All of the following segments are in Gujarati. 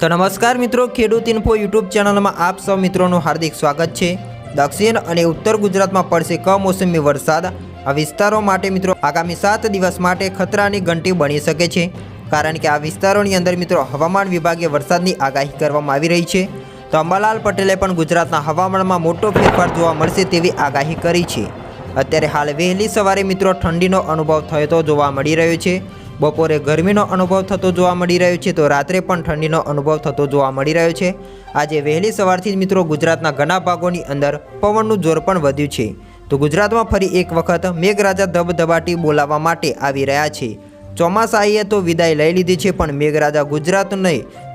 તો નમસ્કાર મિત્રો, ખેડૂત ઇન્ફો યુટ્યુબ ચેનલમાં આપ સૌ મિત્રોનું હાર્દિક સ્વાગત છે. દક્ષિણ અને ઉત્તર ગુજરાતમાં પડશે કમોસમી વરસાદ. આ વિસ્તારો માટે મિત્રો, આગામી સાત દિવસ માટે ખતરાની ઘંટી બની શકે છે. કારણ કે આ વિસ્તારોની અંદર મિત્રો, હવામાન વિભાગે વરસાદની આગાહી કરવામાં આવી રહી છે. તો અંબાલાલ પટેલે પણ ગુજરાતના હવામાનમાં મોટો ફેરફાર જોવા મળશે તેવી આગાહી કરી છે. અત્યારે હાલ વહેલી સવારે મિત્રો, ઠંડીનો અનુભવ થયો તો જોવા મળી રહ્યો છે. બપોરે ગરમીનો અનુભવ થતો જોવા મળી રહ્યો છે, તો રાત્રે પણ ઠંડીનો અનુભવ થતો જોવા મળી રહ્યો છે. આજે વહેલી સવારથી જ મિત્રો ગુજરાતના ઘણા ભાગોની અંદર પવનનું જોર પણ વધ્યું છે. તો ગુજરાતમાં ફરી એક વખત મેઘરાજા ધબધબાટી બોલાવવા માટે આવી રહ્યા છે. ચોમાસાએ તો વિદાય લઈ લીધી છે, પણ મેઘરાજા ગુજરાતને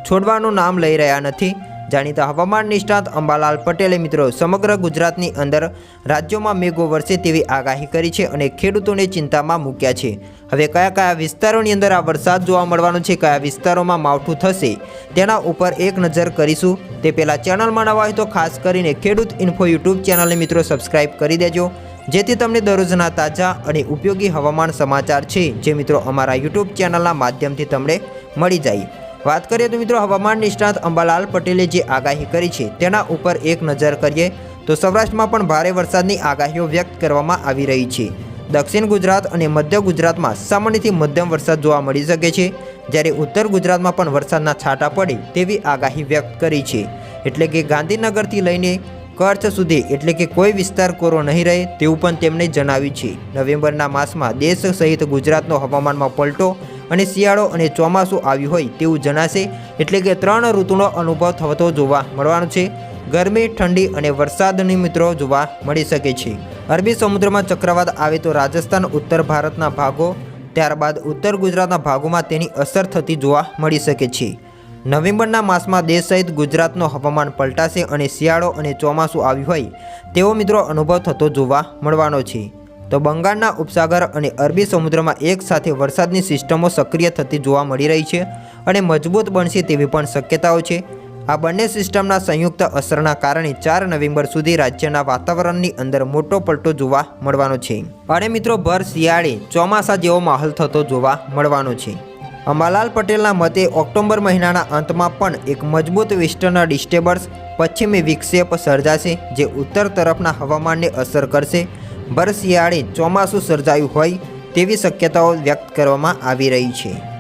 છોડવાનું નામ લઈ રહ્યા નથી. જાણીતા હવામાન નિષ્ણાત અંબાલાલ પટેલે મિત્રો સમગ્ર ગુજરાતની અંદર રાજ્યોમાં મેઘો વરસે તેવી આગાહી કરી છે અને ખેડૂતોને ચિંતામાં મૂક્યા છે. હવે કયા કયા વિસ્તારોની અંદર આ વરસાદ જોવા મળવાનો છે, કયા વિસ્તારોમાં માવઠું થશે, તેના ઉપર એક નજર કરીશું. તે પહેલાં ચેનલમાં નવા હોય તો ખાસ કરીને ખેડૂત ઇન્ફો યુટ્યુબ ચેનલને મિત્રો સબસ્ક્રાઇબ કરી દેજો, જેથી તમને દરરોજના તાજા અને ઉપયોગી હવામાન સમાચાર છે, જે મિત્રો અમારા યુટ્યુબ ચેનલના માધ્યમથી તમને મળી જાય. વાત કરીએ તો મિત્રો હવામાન નિષ્ણાત અંબાલાલ પટેલે જે આગાહી કરી છે તેના ઉપર એક નજર કરીએ તો સૌરાષ્ટ્રમાં પણ ભારે વરસાદની આગાહીઓ વ્યક્ત કરવામાં આવી રહી છે. દક્ષિણ ગુજરાત અને મધ્ય ગુજરાતમાં સામાન્યથી મધ્યમ વરસાદ જોવા મળી શકે છે. જ્યારે ઉત્તર ગુજરાતમાં પણ વરસાદના છાંટા પડે તેવી આગાહી વ્યક્ત કરી છે. એટલે કે ગાંધીનગરથી લઈને કચ્છ સુધી એટલે કે કોઈ વિસ્તાર કોરો નહીં રહે તેવું પણ તેમણે જણાવ્યું છે. નવેમ્બરના માસમાં દેશ સહિત ગુજરાતનો હવામાનમાં પલટો અને શિયાળો અને ચોમાસું આવ્યું હોય તેવું જણાશે. એટલે કે ત્રણ ઋતુનો અનુભવ થતો જોવા મળવાનો છે. ગરમી, ઠંડી અને વરસાદની મિત્રો જોવા મળી શકે છે. અરબી સમુદ્રમાં ચક્રવાત આવે તો રાજસ્થાન, ઉત્તર ભારતના ભાગો, ત્યારબાદ ઉત્તર ગુજરાતના ભાગોમાં તેની અસર થતી જોવા મળી શકે છે. નવેમ્બરના માસમાં દેશ સહિત ગુજરાતનો હવામાન પલટાશે અને શિયાળો અને ચોમાસું આવ્યું હોય તેવો મિત્રો અનુભવ થતો જોવા મળવાનો છે. તો બંગાળના ઉપસાગર અને અરબી સમુદ્રમાં એક સાથે વરસાદની સિસ્ટમો સક્રિય થતી જોવા મળી રહી છે અને મજબૂત બનશે તેવી પણ શક્યતાઓ છે. આ બંને સિસ્ટમના સંયુક્ત અસરના કારણે ચાર નવેમ્બર સુધી રાજ્યના વાતાવરણની અંદર મોટો પલટો જોવા મળવાનો છે. અને મિત્રો, ભર શિયાળે ચોમાસા જેવો માહોલ થતો જોવા મળવાનો છે. અંબાલાલ પટેલના મતે, ઓક્ટોબર મહિનાના અંતમાં પણ એક મજબૂત વેસ્ટર્ન ડિસ્ટર્બન્સ પશ્ચિમી વિક્ષેપ સર્જાશે, જે ઉત્તર તરફના હવામાનને અસર કરશે. ભર શિયાળે ચોમાસું સર્જાયું હોય તેવી શક્યતાઓ વ્યક્ત કરવામાં આવી રહી છે.